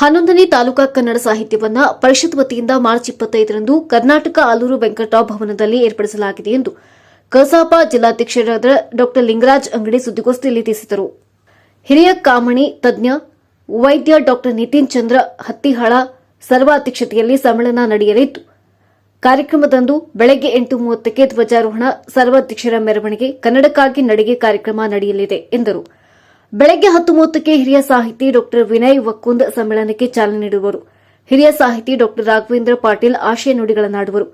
ಹನ್ನೊಂದನೇ ತಾಲೂಕಾ ಕನ್ನಡ ಸಾಹಿತ್ಯವನ್ನ ಪರಿಷತ್ ವತಿಯಿಂದ ಮಾರ್ಚ್ ಇಪ್ಪತ್ತೈದರಂದು ಕರ್ನಾಟಕ ಆಲೂರು ವೆಂಕಟರಾವ್ ಭವನದಲ್ಲಿ ಏರ್ಪಡಿಸಲಾಗಿದೆ ಎಂದು ಕಸಾಪ ಜಿಲ್ಲಾಧ್ಯಕ್ಷರಾದ ಡಾ ಲಿಂಗರಾಜ್ ಅಂಗಡಿ ಸುದ್ದಿಗೋಷ್ಠಿಯಲ್ಲಿ ತಿಳಿಸಿದರು. ಹಿರಿಯ ಕಾಮಣಿ ತಜ್ಞ, ವೈದ್ಯ ಡಾ ನಿತಿನ್ ಚಂದ್ರ ಹತ್ತಿಹಾಳ ಸರ್ವಾಧ್ಯಕ್ಷತೆಯಲ್ಲಿ ಸಮ್ಮೇಳನ ನಡೆಯಲಿದ್ದು, ಕಾರ್ಯಕ್ರಮದಂದು ಬೆಳಗ್ಗೆ ಎಂಟು ಮೂವತ್ತಕ್ಕೆ ಧ್ವಜಾರೋಹಣ, ಸರ್ವಾಧ್ಯಕ್ಷರ ಮೆರವಣಿಗೆ, ಕನ್ನಡಕ್ಕಾಗಿ ನಡಿಗೆ ಕಾರ್ಯಕ್ರಮ ನಡೆಯಲಿದೆ ಎಂದರು. ಬೆಳಗ್ಗೆ ಹತ್ತು ಮೂವತ್ತಕ್ಕೆ ಹಿರಿಯ ಸಾಹಿತಿ ಡಾಕ್ಟರ್ ವಿನಯ್ ವಕ್ಕುಂದ್ ಸಮ್ಮೇಳನಕ್ಕೆ ಚಾಲನೆ ನೀಡುವರು. ಹಿರಿಯ ಸಾಹಿತಿ ಡಾಕ್ಟರ್ ರಾಘವೇಂದ್ರ ಪಾಟೀಲ್ ಆಶಯ ನುಡಿಗಳನ್ನಾಡುವರು.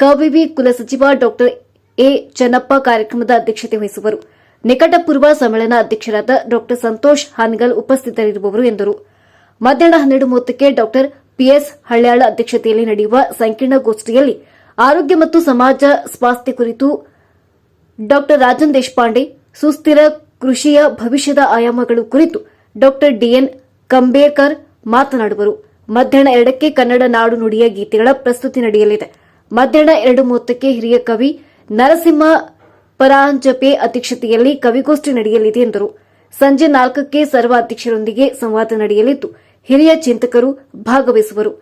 ಕವಿವಿ ಕುಲಸಚಿವ ಡಾಕ್ಟರ್ ಎ ಚನ್ನಪ್ಪ ಕಾರ್ಯಕ್ರಮದ ಅಧ್ಯಕ್ಷತೆ ವಹಿಸುವರು. ನಿಕಟಪೂರ್ವ ಸಮ್ಮೇಳನ ಅಧ್ಯಕ್ಷರಾದ ಡಾಕ್ಟರ್ ಸಂತೋಷ್ ಹಾನಗಲ್ ಉಪಸ್ಥಿತರಿರುವವರು ಎಂದರು. ಮಧ್ಯಾಹ್ನ ಹನ್ನೆರಡು ಮೂವತ್ತಕ್ಕೆ ಡಾ ಪಿಎಸ್ ಹಳ್ಯಾಳ ಅಧ್ಯಕ್ಷತೆಯಲ್ಲಿ ನಡೆಯುವ ಸಂಕೀರ್ಣ ಗೋಷ್ಠಿಯಲ್ಲಿ ಆರೋಗ್ಯ ಮತ್ತು ಸಮಾಜ, ಸ್ವಾಸ್ಥ್ಯ ಕುರಿತು ಡಾ ರಾಜನ್ ದೇಶಪಾಂಡೆ, ಸುಸ್ಥಿರ ಕೃಷಿಯ ಭವಿಷ್ಯದ ಆಯಾಮಗಳು ಕುರಿತು ಡಾಕ್ಟರ್ ಡಿಎನ್ ಕಂಬೇಕರ್ ಮಾತನಾಡುವರು. ಮಧ್ಯಾಹ್ನ ಎರಡಕ್ಕೆ ಕನ್ನಡ ನಾಡು ನುಡಿಯ ಗೀತೆಗಳ ಪ್ರಸ್ತುತಿ ನಡೆಯಲಿದೆ. ಮಧ್ಯಾಹ್ನ ಎರಡು ಮೂವತ್ತಕ್ಕೆ ಹಿರಿಯ ಕವಿ ನರಸಿಂಹ ಪರಾಂಜಪೆ ಅಧ್ಯಕ್ಷತೆಯಲ್ಲಿ ಕವಿಗೋಷ್ಠಿ ನಡೆಯಲಿದೆ ಎಂದರು. ಸಂಜೆ ನಾಲ್ಕಕ್ಕೆ ಸರ್ವ ಅಧ್ಯಕ್ಷರೊಂದಿಗೆ ಸಂವಾದ ನಡೆಯಲಿದ್ದು, ಹಿರಿಯ ಚಿಂತಕರು ಭಾಗವಹಿಸುವರು.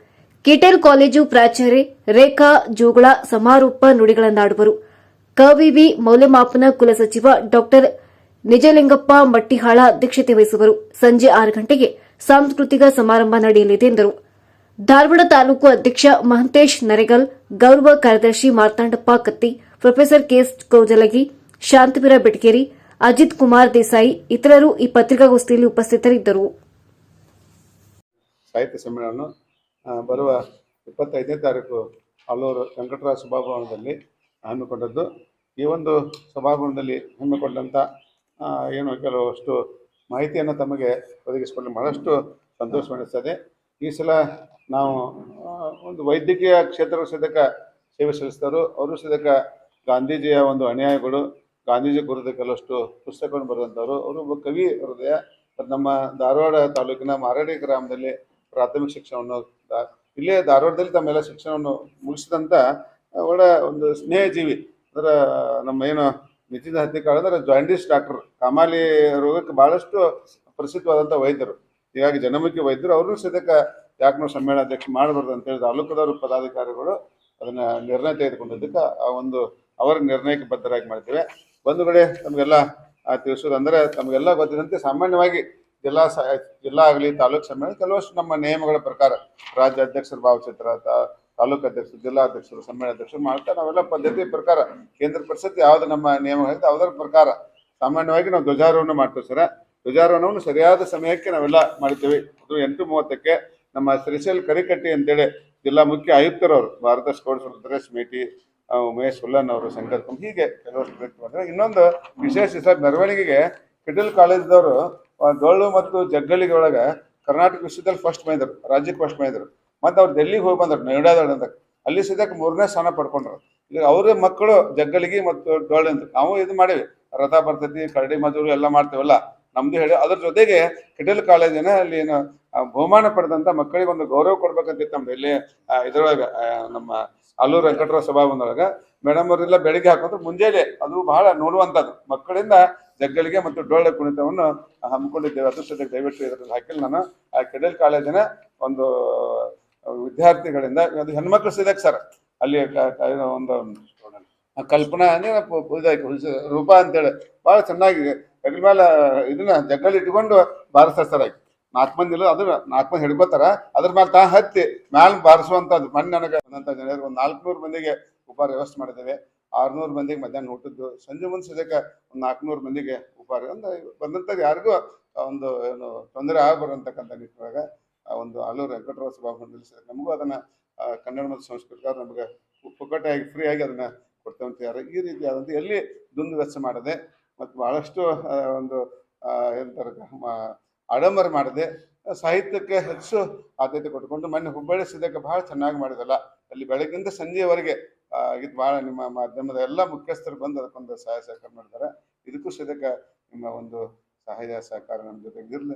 ಕಿಟೆಲ್ ಕಾಲೇಜು ಪ್ರಾಚಾರ್ಯ ರೇಖಾ ಜೋಗಳ ಸಮಾರೋಪ ನುಡಿಗಳನ್ನಾಡುವರು. ಕವಿವಿ ಮೌಲ್ಯಮಾಪನ ಕುಲಸಚಿವ ಡಾ ನಿಜಲಿಂಗಪ್ಪ ಮಟ್ಟಿಹಾಳ ಅಧ್ಯಕ್ಷತೆ ವಹಿಸುವರು. ಸಂಜೆ ಆರು ಗಂಟೆಗೆ ಸಾಂಸ್ಕೃತಿಕ ಸಮಾರಂಭ ನಡೆಯಲಿದೆ ಎಂದರು. ಧಾರವಾಡ ತಾಲೂಕು ಅಧ್ಯಕ್ಷ ಮಹಂತೇಶ್ ನರೆಗಲ್, ಗೌರವ ಕಾರ್ಯದರ್ಶಿ ಮಾರ್ತಾಂಡಪ್ಪ ಕತ್ತಿ, ಪ್ರೊಫೆಸರ್ ಕೆಎಸ್ ಕೌಜಲಗಿ ಶಾಂತಿವೀರ ಬೆಟಗೇರಿ, ಅಜಿತ್ ಕುಮಾರ್ ದೇಸಾಯಿ ಇತರರು ಈ ಪತ್ರಿಕಾಗೋಷ್ಠಿಯಲ್ಲಿ ಉಪಸ್ಥಿತರಿದ್ದರು. ಸಾಹಿತ್ಯ ಸಮ್ಮೇಳನ ಬರುವ ಇಪ್ಪತ್ತೈದನೇ ತಾರೀಕು ಅಲ್ಲೂರು ವೆಂಕಟರಾಜ ಸಭಾಭವನದಲ್ಲಿ ಹಮ್ಮಿಕೊಂಡದ್ದು. ಈ ಒಂದು ಸಭಾಭವನದಲ್ಲಿ ಹಮ್ಮಿಕೊಂಡಂಥ ಏನು ಕೆಲವಷ್ಟು ಮಾಹಿತಿಯನ್ನು ತಮಗೆ ಒದಗಿಸಿಕೊಂಡು ಬಹಳಷ್ಟು ಸಂತೋಷವೆನಿಸ್ತದೆ ಈ ಸಲ ನಾವು ಒಂದು ವೈದ್ಯಕೀಯ ಕ್ಷೇತ್ರ ಸದಕ ಸೇವೆ ಸಲ್ಲಿಸಿದವರು, ಅವರು ಸದಕ ಗಾಂಧೀಜಿಯ ಒಂದು ಅನ್ಯಾಯಗಳು. ಗಾಂಧೀಜಿ ಕುರಿತ ಕೆಲವಷ್ಟು ಪುಸ್ತಕವನ್ನು ಬರೆದಂಥವ್ರು. ಅವರು ಒಬ್ಬ ಕವಿ ಹೃದಯ ನಮ್ಮ ಧಾರವಾಡ ತಾಲೂಕಿನ ಮಾರಾಡಿ ಗ್ರಾಮದಲ್ಲಿ ಪ್ರಾಥಮಿಕ ಶಿಕ್ಷಣವನ್ನು ಇಲ್ಲೇ ಧಾರವಾಡದಲ್ಲಿ ತಮ್ಮೆಲ್ಲ ಶಿಕ್ಷಣವನ್ನು ಮುಗಿಸಿದಂಥ, ಒಳ್ಳೆ ಒಂದು ಸ್ನೇಹಜೀವಿ. ಅದರ, ನಮ್ಮ ಏನು ನಿತಿನ್ ಹತ್ತಿಕಾಳ ಅಂದ್ರೆ ಜಾಂಡಿಸ್ ಡಾಕ್ಟರ್ ಕಾಮಾಲಿ ರೋಗಕ್ಕೆ ಬಹಳಷ್ಟು ಪ್ರಸಿದ್ಧವಾದಂಥ ವೈದ್ಯರು. ಹೀಗಾಗಿ ಜನಮುಖಿ ವೈದ್ಯರು ಅವರು ಸದ್ಯಕ್ಕ ಯಾಕೆ ನಾವು ಸಮ್ಮೇಳನಾಧ್ಯಕ್ಷ ಮಾಡಬಾರ್ದು ಅಂತೇಳಿ ತಾಲೂಕದವರು ಪದಾಧಿಕಾರಿಗಳು ಅದನ್ನ ನಿರ್ಣಯ ತೆಗೆದುಕೊಂಡಿದ್ದಕ್ಕೆ ಆ ಒಂದು ಅವರ ನಿರ್ಣಯಕ್ಕೆ ಬದ್ಧರಾಗಿ ಮಾಡ್ತೇವೆ. ಒಂದು ಕಡೆ ನಮಗೆಲ್ಲ ತಿಳಿಸೋದು ಅಂದ್ರೆ ತಮಗೆಲ್ಲ ಗೊತ್ತಿದಂತೆ ಸಾಮಾನ್ಯವಾಗಿ ಜಿಲ್ಲಾ ಜಿಲ್ಲಾ ಆಗಲಿ ತಾಲೂಕು ಸಮ್ಮೇಳನ ಕೆಲವಷ್ಟು ನಮ್ಮ ನಿಯಮಗಳ ಪ್ರಕಾರ ರಾಜ್ಯ ಅಧ್ಯಕ್ಷರ ಭಾವಚಿತ್ರ ತಾಲೂಕು ಅಧ್ಯಕ್ಷರು, ಜಿಲ್ಲಾ ಅಧ್ಯಕ್ಷರು, ಸಮ್ಮೇಳನ ಅಧ್ಯಕ್ಷರು ಮಾಡ್ತಾ ನಾವೆಲ್ಲ ಪದ್ಧತಿ ಪ್ರಕಾರ ಕೇಂದ್ರ ಪರಿಷತ್ ಯಾವ್ದು ನಮ್ಮ ನಿಯಮ ನಿಯಮಗಳಿದೆ ಅದರ ಪ್ರಕಾರ ಸಾಮಾನ್ಯವಾಗಿ ನಾವು ಧ್ವಜಾರೋಹಣ ಮಾಡ್ತೇವೆ ಸರ. ಧ್ವಜಾರೋಹಣವನ್ನು ಸರಿಯಾದ ಸಮಯಕ್ಕೆ ನಾವೆಲ್ಲ ಮಾಡ್ತೇವೆ ಅದು ಎಂಟು ಮೂವತ್ತಕ್ಕೆ ನಮ್ಮ ಶ್ರೀಶೈಲ್ ಕರಿಕಟ್ಟಿ ಅಂತೇಳಿ ಜಿಲ್ಲಾ ಮುಖ್ಯ ಆಯುಕ್ತರವರು ಭಾರತ ಸ್ಪೋರ್ಟ್ಸ್ ರುದ್ರೇಶ್ ಮೇಟಿ ಉಮೇಶ್ ಉಲ್ಲನ್ ಅವರು ಸಂಕಲ್ಪ ಹೀಗೆ ಕೆಲವಷ್ಟು ವ್ಯಕ್ತಿ ಮಾಡಿದ್ರೆ ಇನ್ನೊಂದು ವಿಶೇಷ ಸರ್, ಮೆರವಣಿಗೆಗೆ ಫಿಡಲ್ ಕಾಲೇಜ್ದವರು ಡೊಳ್ಳು ಮತ್ತು ಜಗ್ಗಳಿಗೆ ಒಳಗ ಕರ್ನಾಟಕ ವಿಶ್ವದಲ್ಲಿ ಫಸ್ಟ್ ಮೈದರು, ರಾಜ್ಯಕ್ಕೆ ಫಸ್ಟ್ ಬಂದಿದ್ರು ಮತ್ತೆ ಅವ್ರು ಡೆಲ್ಲಿಗೆ ಹೋಗಿ ಬಂದ್ರು ನೋಯ್ಡಾದ ಅಂತ. ಅಲ್ಲಿ ಸದ್ಯಕ್ಕೆ ಮೂರನೇ ಸ್ಥಾನ ಪಡ್ಕೊಂಡ್ರು. ಈಗ ಅವ್ರ ಮಕ್ಕಳು ಜಗ್ಗಲಿಗೆ ಮತ್ತು ಡೊಳ್ಳೆ ಅಂತ. ನಾವು ಇದು ಮಾಡಿವಿ. ರಥ ಬರ್ತೈತಿ, ಕರಡಿ ಮಜೂರು ಎಲ್ಲ ಮಾಡ್ತೇವಲ್ಲ. ನಮ್ದು ಹೇಳಿ, ಅದ್ರ ಜೊತೆಗೆ ಕಿಟಲ್ ಕಾಲೇಜಿನ ಅಲ್ಲಿ ಏನು ಬಹುಮಾನ ಪಡೆದಂತ ಮಕ್ಕಳಿಗೆ ಒಂದು ಗೌರವ ಕೊಡ್ಬೇಕಂತಿತ್ತು ನಮ್ದು ಇಲ್ಲಿ ಇದ್ರೊಳಗ ನಮ್ಮ ಅಲ್ಲೂರು ವೆಂಕಟರಾವ ಸಭಾಭವನದೊಳಗ. ಮೇಡಮ್ ಅವರೆಲ್ಲ ಬೆಳಿಗ್ಗೆ ಹಾಕೊಂಡ್ರೆ. ಮುಂಜಾನೆ ಅದು ಬಹಳ ನೋಡುವಂಥದ್ದು ಮಕ್ಕಳಿಂದ ಜಗ್ಗಳಿಗೆ ಮತ್ತು ಡೊಳ್ಳೆ ಕುಣಿತವನ್ನು ಹಮ್ಮಿಕೊಂಡಿದ್ದೇವೆ. ಅದರ ಜೊತೆಗೆ ದಯವಿಟ್ಟು ಇದರಲ್ಲಿ ಹಾಕಿಲ್ಲ ನಾನು. ಆ ಕೆಡಲ್ ಕಾಲೇಜಿನ ಒಂದು ವಿದ್ಯಾರ್ಥಿಗಳಿಂದ ಅದು ಹೆಣ್ಮಕ್ಳು ಸಿದಕ್ ಸರ್. ಅಲ್ಲಿ ಒಂದು ಕಲ್ಪನಾ ಅಂದ್ರೆ ಇದಾಯ್ತು, ರೂಪ ಅಂತೇಳಿ ಬಹಳ ಚೆನ್ನಾಗಿದೆ. ಹೆಗಲ ಮೇಲೆ ಇದನ್ನ ಜಗ್ಗಲ್ಲಿ ಇಟ್ಕೊಂಡು ಬಾರಿಸ್ತಾರೆ ನಾಲ್ಕು ಮಂದಿ ಇಲ್ಲ ಅದ್ರ ನಾಲ್ಕು ಮಂದಿ ಹಿಡ್ಕೋತಾರ. ಅದ್ರ ಮೇಲೆ ತಾ ಹತ್ತಿ ಮ್ಯಾಲ ಬಾರಿಸುವಂತದ್ದು. ಮೊನ್ನೆ ನನಗೆ ಜನರಿಗೆ ಒಂದು ನಾಲ್ಕುನೂರು ಮಂದಿಗೆ ಉಪಹಾರ ವ್ಯವಸ್ಥೆ ಮಾಡಿದ್ದೇವೆ. ಆರ್ನೂರು ಮಂದಿಗೆ ಮಧ್ಯಾಹ್ನ ಊಟದ್ದು. ಸಂಜೆ ಮುಂದೆ ಸದ್ಯಕ್ಕೆ ಒಂದು ನಾಲ್ಕುನೂರು ಮಂದಿಗೆ ಉಪಹಾರ. ಅಂದ್ರೆ ಬಂದಂತ ಯಾರಿಗೂ ಒಂದು ಏನು ತೊಂದರೆ ಆಗಬಾರಂತಕ್ಕಂಥ ನಿಟ್ಟಿನೊಳಗ ಆ ಒಂದು ಆಲೂರು ವೆಂಕಟರಾವ ಸಭಾಭವನದಲ್ಲಿ ಸರ್. ನಮಗೂ ಅದನ್ನ ಕನ್ನಡ ಮತ್ತು ಸಂಸ್ಕೃತ ನಮಗೆ ಪುಕ್ಕಟ್ಟಾಗಿ ಫ್ರೀ ಆಗಿ ಅದನ್ನ ಕೊಡ್ತಂತ ಯಾರು ಈ ರೀತಿಯಾದಂಥ ಎಲ್ಲಿ ದುಂದು ವೆಚ್ಚ ಮಾಡದೆ ಮತ್ತು ಬಹಳಷ್ಟು ಒಂದು ಮ- ಆಡಂಬರ ಮಾಡದೆ ಸಾಹಿತ್ಯಕ್ಕೆ ಹೆಚ್ಚು ಆದ್ಯತೆ ಕೊಟ್ಟುಕೊಂಡು ಮೊನ್ನೆ ಹುಬ್ಬಳ್ಳಿ ಸಿದ್ದಕ್ಕೆ ಬಹಳ ಚೆನ್ನಾಗಿ ಮಾಡಿದಲ್ಲ. ಅಲ್ಲಿ ಬೆಳಗ್ಗಿಂದ ಸಂಜೆಯವರೆಗೆ ಆ, ಇದು ಬಹಳ ನಿಮ್ಮ ಮಾಧ್ಯಮದ ಎಲ್ಲ ಮುಖ್ಯಸ್ಥರು ಬಂದು ಅದಕ್ಕೊಂದು ಸಹಾಯ ಸಹಕಾರ ಮಾಡಿದ್ದಾರೆ. ಇದಕ್ಕೂ ಸಿದ್ದಕ್ಕೆ ನಿಮ್ಮ ಒಂದು ಸಹಾಯ ಸಹಕಾರ ನಮ್ಮ ಜೊತೆಗೆ ಇರಲಿ.